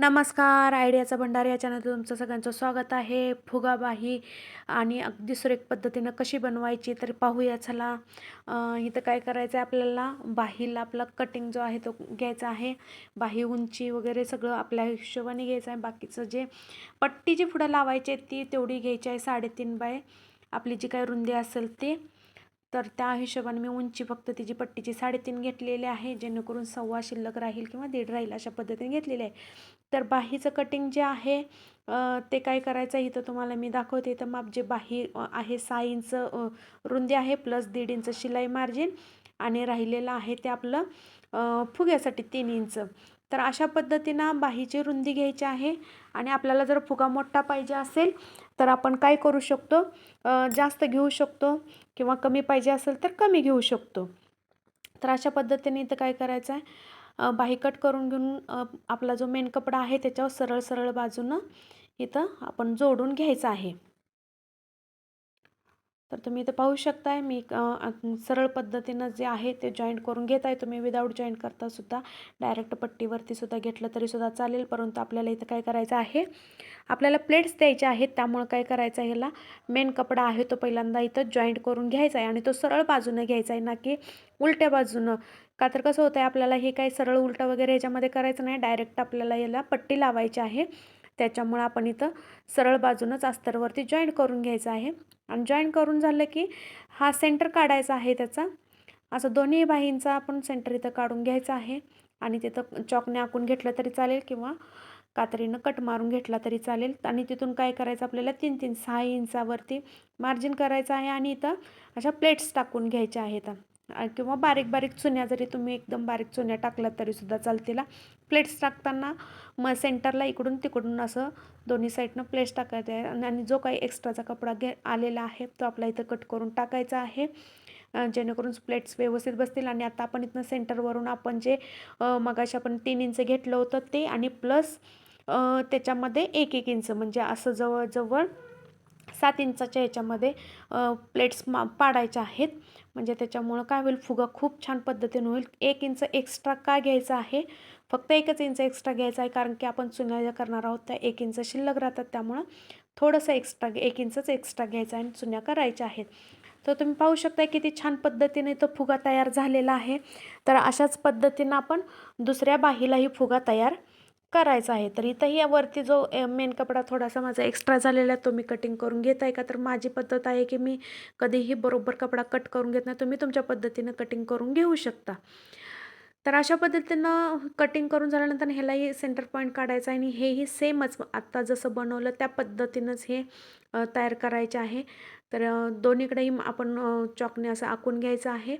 नमस्कार आयडियाचा भंडार या चॅनलमध्ये तुमचं सगळ्यांचं स्वागत आहे. फुगाबाही आणि अगदी सुरेख पद्धतीनं कशी बनवायची तर पाहूया. चला इथं काय करायचं आहे आपल्याला? बाहीला आपला कटिंग जो आहे तो घ्यायचा आहे. बाही उंची वगैरे सगळं आपल्या हिशोबाने घ्यायचं आहे. बाकीचं जे पट्टी जी पुढं लावायची आहे ती तेवढी घ्यायची आहे. साडेतीन बाय आपली जी काही रुंदी असेल ती. तर त्या हिशोबाने मी उंची फक्त तिची पट्टीची साडेतीन घेतलेली आहे. जेणेकरून सव्वा शिल्लक राहील किंवा दीड राहील अशा पद्धतीने घेतलेली आहे. तर बाहीचं कटिंग जे आहे ते काय करायचं आहे इथं तुम्हाला मी दाखवते. इथं माप जे बाही आहे सहा इंच रुंदी आहे प्लस दीड इंच शिलाई मार्जिन आणि राहिलेलं आहे ते आपलं फुग्यासाठी तीन इंच. तर अशा पद्धतीनं बाहीची रुंदी घ्यायची आहे आणि आपल्याला जर फुगा मोठा पाहिजे असेल तर आपण काय करू शकतो? जास्त घेऊ शकतो किंवा कमी पाहिजे असेल तर कमी घेऊ शकतो. तर अशा पद्धतीने इथं काय करायचं आहे बाहीकट करून घेऊन आपला जो मेन कपडा आहे त्याच्यावर सरळ सरळ बाजूनं इथं आपण जोडून घ्यायचं आहे. तर तुम्ही इथं पाहू शकताय मी सरळ पद्धतीनं जे आहे ते जॉईंट करून घेत आहे. तुम्ही विदाऊट जॉईंट करता सुद्धा डायरेक्ट पट्टीवरती सुद्धा घेतलं तरी सुद्धा चालेल. परंतु आपल्याला इथं काय करायचं आहे आपल्याला प्लेट्स द्यायचे आहेत. त्यामुळं काय करायचं आहे ह्याला मेन कपडा आहे तो पहिल्यांदा इथं जॉईंट करून घ्यायचा आहे. आणि तो सरळ बाजूनं घ्यायचा आहे ना की उलट्या बाजूनं. का तर कसं होतं आहे आपल्याला हे काही सरळ उलटं वगैरे ह्याच्यामध्ये करायचं नाही. डायरेक्ट आपल्याला याला पट्टी लावायची आहे. त्याच्यामुळं आपण इथं सरळ बाजूनच अस्तरवरती जॉईंट करून घ्यायचं आहे. आणि जॉईन करून झालं की हा सेंटर काढायचा आहे त्याचा. असं दोन्ही बाहींचा आपण सेंटर इथं काढून घ्यायचा आहे. आणि तिथं चॉकने आखून घेतलं तरी चालेल किंवा कात्रीनं कट मारून घेतला तरी चालेल. आणि तिथून काय करायचं आपल्याला? तीन तीन सहा इंचावरती मार्जिन करायचं आहे आणि इथं अशा प्लेट्स टाकून घ्यायच्या आहेत. किंवा बारीक बारीक चुन्या जरी तुम्ही एकदम बारीक चुन्या टाकल्यात तरीसुद्धा चालतील. प्लेट्स टाकताना मग सेंटरला इकडून तिकडून असं दोन्ही साईडनं प्लेट्स टाकायचे आहे आणि जो काही एक्स्ट्राचा कपडा घे आलेला आहे तो आपला इथं कट करून टाकायचा आहे. जेणेकरून प्लेट्स व्यवस्थित बसतील आणि आता आपण इथनं सेंटरवरून आपण जे मगाशी आपण तीन इंच घेतलं होतं ते आणि प्लस त्याच्यामध्ये एक एक इंच म्हणजे असं जवळजवळ सात इंचाच्या ह्याच्यामध्ये प्लेट्स मा पाडायच्या आहेत. म्हणजे त्याच्यामुळं काय होईल फुगा खूप छान पद्धतीने होईल. एक इंच एक्स्ट्रा का घ्यायचं आहे? फक्त एकच इंच एक्स्ट्रा घ्यायचा आहे कारण की आपण चुन्या ज्या करणार आहोत त्या एक इंच शिल्लक राहतात. त्यामुळं थोडंसं एक्स्ट्रा एक इंचच एक्स्ट्रा घ्यायचं आहे आणि चुन्या करायच्या आहेत. तर तुम्ही पाहू शकता किती छान पद्धतीने तो फुगा तयार झालेला आहे. तर अशाच पद्धतीनं आपण दुसऱ्या बाहीलाही फुगा तयार करायचा आहे. तर इथंही यावरती जो मेन कपडा थोडासा माझा एक्स्ट्रा झालेला आहे तो मी कटिंग करून घेत आहे का? तर माझी पद्धत आहे की मी कधीही बरोबर कपडा कट करून घेत नाही. तुम्ही तुमच्या पद्धतीनं कटिंग करून घेऊ शकता. तर अशा पद्धतीनं कटिंग करून झाल्यानंतर ह्यालाही सेंटर पॉईंट काढायचा आहे आणि हेही सेमच आत्ता जसं बनवलं त्या पद्धतीनंच हे तयार करायचे आहे. तर दोन्हीकडेही आपण चॉकने असं आखून घ्यायचं आहे.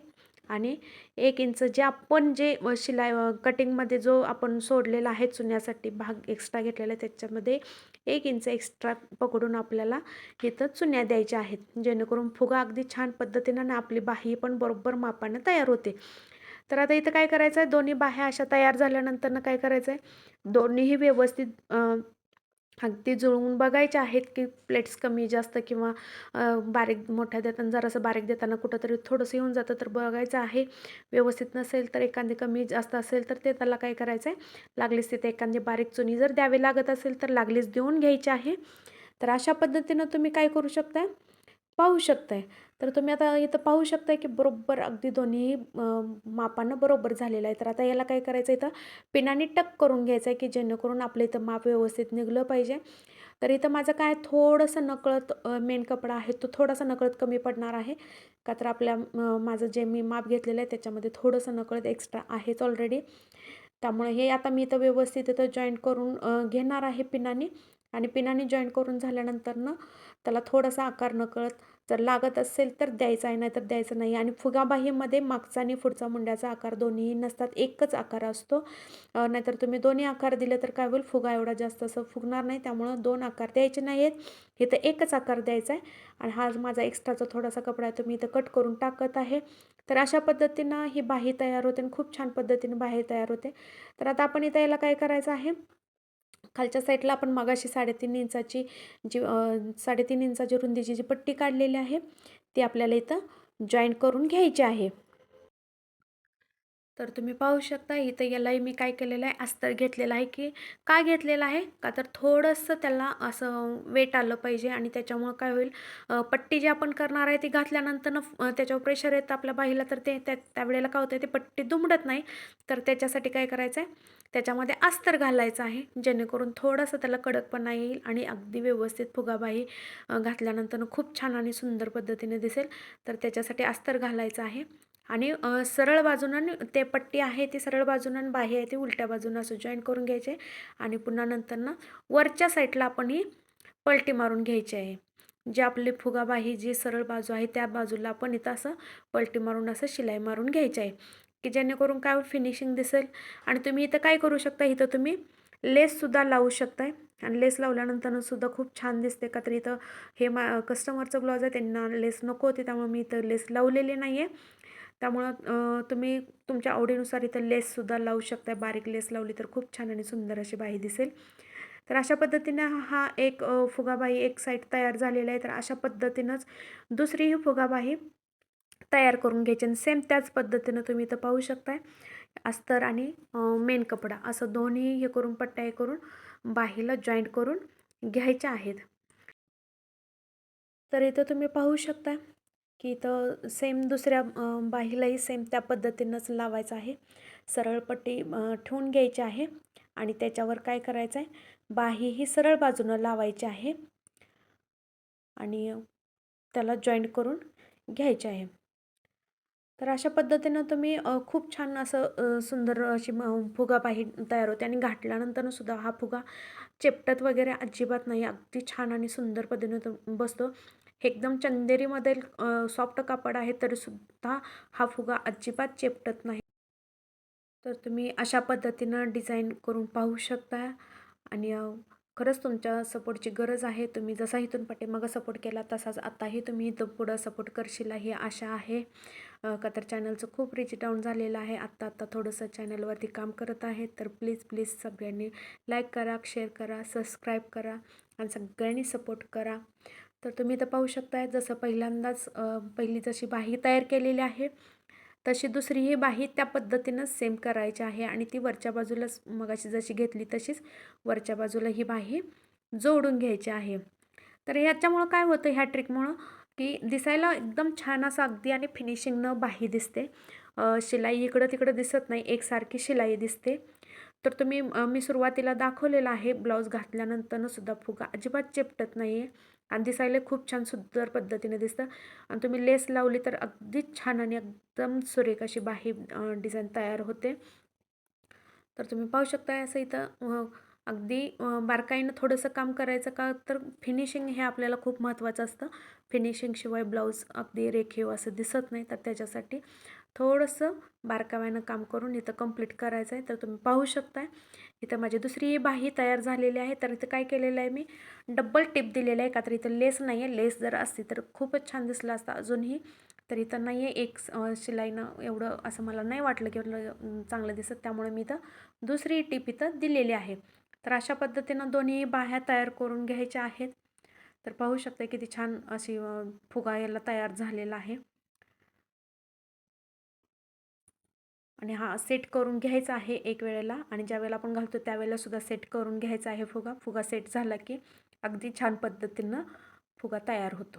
आणि एक इंच जे आपण जे शिलाई कटिंगमध्ये जो आपण सोडलेला आहे चुन्यासाठी भाग एक्स्ट्रा घेतलेला आहे त्याच्यामध्ये एक इंच एक्स्ट्रा पकडून आपल्याला इथं चुन्या द्यायच्या आहेत. जेणेकरून फुगा अगदी छान पद्धतीनं आणि आपली बाही पण बरोबर मापानं तयार होते. तर आता इथं काय करायचं आहे दोन्ही बाह्या अशा तयार झाल्यानंतरनं काय करायचं आहे दोन्हीही व्यवस्थित अगदी जुळवून बघायचे आहेत की प्लेट्स कमी जास्त किंवा बारीक मोठ्या देताना जरासं बारीक देताना कुठंतरी थोडंसं येऊन जातं तर बघायचं आहे. व्यवस्थित नसेल तर एखादी कमी जास्त असेल तर ते त्याला काय करायचं आहे लागलीच तिथे एखादी बारीक चुनी जर द्यावी लागत असेल तर लागलीच देऊन घ्यायची आहे. तर अशा पद्धतीनं तुम्ही काय करू शकता पाहू शकताय. तर तुम्ही आता इथं पाहू शकता की बरोबर अगदी दोन्ही मापानं बरोबर झालेलं आहे. तर आता याला काय करायचं इथं? पिनाने टक करून घ्यायचं आहे की जेणेकरून आपलं इथं माप व्यवस्थित निघलं पाहिजे. तर इथं माझं काय थोडंसं नकळत मेन कपडा आहे तो थोडासा नकळत कमी पडणार आहे. का तर आपल्या माझं जे मी माप घेतलेलं आहे त्याच्यामध्ये थोडंसं नकळत एक्स्ट्रा आहेच ऑलरेडी त्यामुळे हे आता मी इथं व्यवस्थित इथं जॉईंट करून घेणार आहे पिनाने आणि पिनाने जॉईंट करून झाल्यानंतरनं त्याला थोडासा आकार नकळत जर लागत असेल तर द्यायचा आहे नाही तर द्यायचं नाही. आणि फुगाबाहीमध्ये मागचा आणि पुढचा मुंड्याचा आकार दोन्हीही नसतात. एकच आकार असतो. नाहीतर तुम्ही दोन्ही आकार दिले तर काय होईल? फुगा एवढा जास्त असं फुगणार नाही. त्यामुळं दोन आकार द्यायचे नाही आहेत हे तर एकच आकार द्यायचा आहे. आणि हा माझा एक्स्ट्राचा थोडासा कपडा आहे. तो मी इथं कट करून टाकत आहे. तर अशा पद्धतीनं ही बाही तयार होते आणि खूप छान पद्धतीनं बाही तयार होते. तर आता आपण इथं याला काय करायचं आहे? खालच्या साईडला आपण मगाशी साडेतीन इंचाची जी साडेतीन इंचाची रुंदीची जी पट्टी काढलेली आहे ती आपल्याला इथं जॉईंट करून घ्यायची आहे. तर तुम्ही पाहू शकता इथं यालाही मी काय केलेलं आहे अस्तर घेतलेलं आहे की का घेतलेलं आहे? का तर थोडंसं त्याला असं वेट आलं पाहिजे आणि त्याच्यामुळं काय होईल पट्टी जी आपण करणार आहे ती घातल्यानंतर त्याच्यावर प्रेशर येतं आपल्या बाईला तर ते त्या त्यावेळेला काय होतं ते पट्टी दुमडत नाही. तर त्याच्यासाठी काय करायचं आहे त्याच्यामध्ये अस्तर घालायचं आहे जेणेकरून थोडंसं त्याला कडकपणा येईल आणि अगदी व्यवस्थित फुगाबाही घातल्यानंतर खूप छान आणि सुंदर पद्धतीने दिसेल. तर त्याच्यासाठी अस्तर घालायचं आहे. आणि सरळ बाजूनं ते पट्टी आहे ती सरळ बाजूनं आणि बाही आहे ती उलट्या बाजूनं असं जॉईन करून घ्यायचे. आणि पुन्हा नंतरनं वरच्या साईडला आपण ही पलटी मारून घ्यायची आहे. जी आपली फुगाबाही जी सरळ बाजू आहे त्या बाजूला आपण इथं असं पलटी मारून असं शिलाई मारून घ्यायची आहे. की जेणेकरून काय फिनिशिंग दिसेल आणि तुम्ही इथं काय करू शकता इथं तुम्ही लेससुद्धा लावू शकताय. आणि लेस लावल्यानंतर सुद्धा खूप छान दिसते. का तर इथं हे मा कस्टमरचं ब्लाऊज आहे त्यांना लेस नको होते त्यामुळे मी इथं लेस लावलेली नाही आहे त्यामुळं तुम्ही तुमच्या आवडीनुसार इथं लेससुद्धा लावू शकता बारीक लेस लावली तर खूप छान आणि सुंदर अशी बाही दिसेल. तर अशा पद्धतीने हा एक फुगाबाई एक साईड तयार झालेला आहे. तर अशा पद्धतीनंच दुसरीही फुगाबाई तयार करून घ्यायची आणि सेम त्याच पद्धतीनं तुम्ही इथं पाहू शकताय. अस्तर आणि मेन कपडा असं दोन्ही हे करून पट्ट्या हे करून बाहीला जॉईंट करून घ्यायच्या आहेत. तर इथं तुम्ही पाहू शकता की इथं सेम दुसऱ्या बाहीलाही सेम त्या पद्धतीनंच लावायचं आहे. सरळ पट्टी ठेवून घ्यायची आहे. आणि त्याच्यावर काय करायचं आहे बाही ही सरळ बाजूनं लावायची आहे. आणि त्याला जॉईंट करून घ्यायचे आहे. तर अशा पद्धतीनं तुम्ही खूप छान असं सुंदर अशी फुगा बाही तयार होते. आणि घातल्यानंतरसुद्धा हा फुगा चेपटत वगैरे अजिबात नाही. अगदी छान आणि सुंदर पद्धतीनं बसतो. एकदम चंदेरीमध्ये सॉफ्ट कापड आहे तरीसुद्धा हा फुगा अजिबात चेपटत नाही. तर तुम्ही अशा पद्धतीनं डिझाईन करून पाहू शकता. आणि खरंच तुमच्या सपोर्टची गरज आहे. तुम्ही जसा इथून पाठीमागं सपोर्ट केला तसाच आताही तुम्ही इथं पुढं सपोर्ट करशील ही आशा आहे. का तर चॅनलचं खूप रिच डाऊन झालेलं आहे. आत्ता आत्ता थोडंसं चॅनलवरती काम करत आहे. तर प्लीज प्लीज सगळ्यांनी लाईक करा शेअर करा सबस्क्राईब करा आणि सगळ्यांनी सपोर्ट करा. तर तुम्ही इथं पाहू शकताय जसं पहिल्यांदाच पहिली जशी बाही तयार केलेली आहे तशी दुसरी ही बाही त्या पद्धतीनं सेम करायची आहे आणि ती वरच्या बाजूलाच मगाशी जशी घेतली तशीच वरच्या बाजूला ही बाही जोडून घ्यायची आहे. तर ह्याच्यामुळं काय होतं ह्या ट्रिकमुळं की दिसायला एकदम छान असं अगदी आणि फिनिशिंगनं बाही दिसते. शिलाई इकडं तिकडं दिसत नाही एकसारखी शिलाई दिसते. तर तुम्ही मी सुरुवातीला दाखवलेला आहे ब्लाऊज घातल्यानंतरनं सुद्धा फुगा अजिबात चेपटत नाही आहे आणि दिसायला खूप छान सुंदर पद्धतीने दिसतं. आणि तुम्ही लेस लावली तर अगदीच छान आणि एकदम सुरेख अशी बाही डिझाईन तयार होते. तर तुम्ही पाहू शकता असं इथं अगदी बारकाईनं थोडंसं काम करायचं का तर फिनिशिंग हे आपल्याला खूप महत्त्वाचं असतं. फिनिशिंगशिवाय ब्लाऊज अगदी रेखीव असं दिसत नाही तर त्याच्यासाठी थोडंसं बारकाव्यानं काम करून इथं कंप्लीट करायचं आहे तर तुम्ही पाहू शकताय. इथं माझी दुसरी बाही तयार झालेली आहे तर इथं काय केलेलं आहे मी डबल टिप दिलेलं आहे का तर इथं लेस नाही आहे लेस जर असती तर खूपच छान दिसलं असतं अजूनही. तर इथं नाही आहे एक शिलाईनं एवढं असं मला नाही वाटलं की चांगलं दिसत त्यामुळे मी इथं दुसरी टिप इथं दिलेली आहे. तर अशा पद्धतीनं दोन्ही बाह्या तयार करून घ्यायच्या आहेत. तर पाहू शकता किती छान अशी फुगा याला तयार झालेला आहे. आणि हा सेट करून घ्यायचा आहे एक वेळेला. आणि ज्या वेळेला आपण घालतो त्यावेळेलासुद्धा सेट करून घ्यायचा आहे फुगा. फुगा सेट झाला की अगदी छान पद्धतीनं फुगा तयार होतो.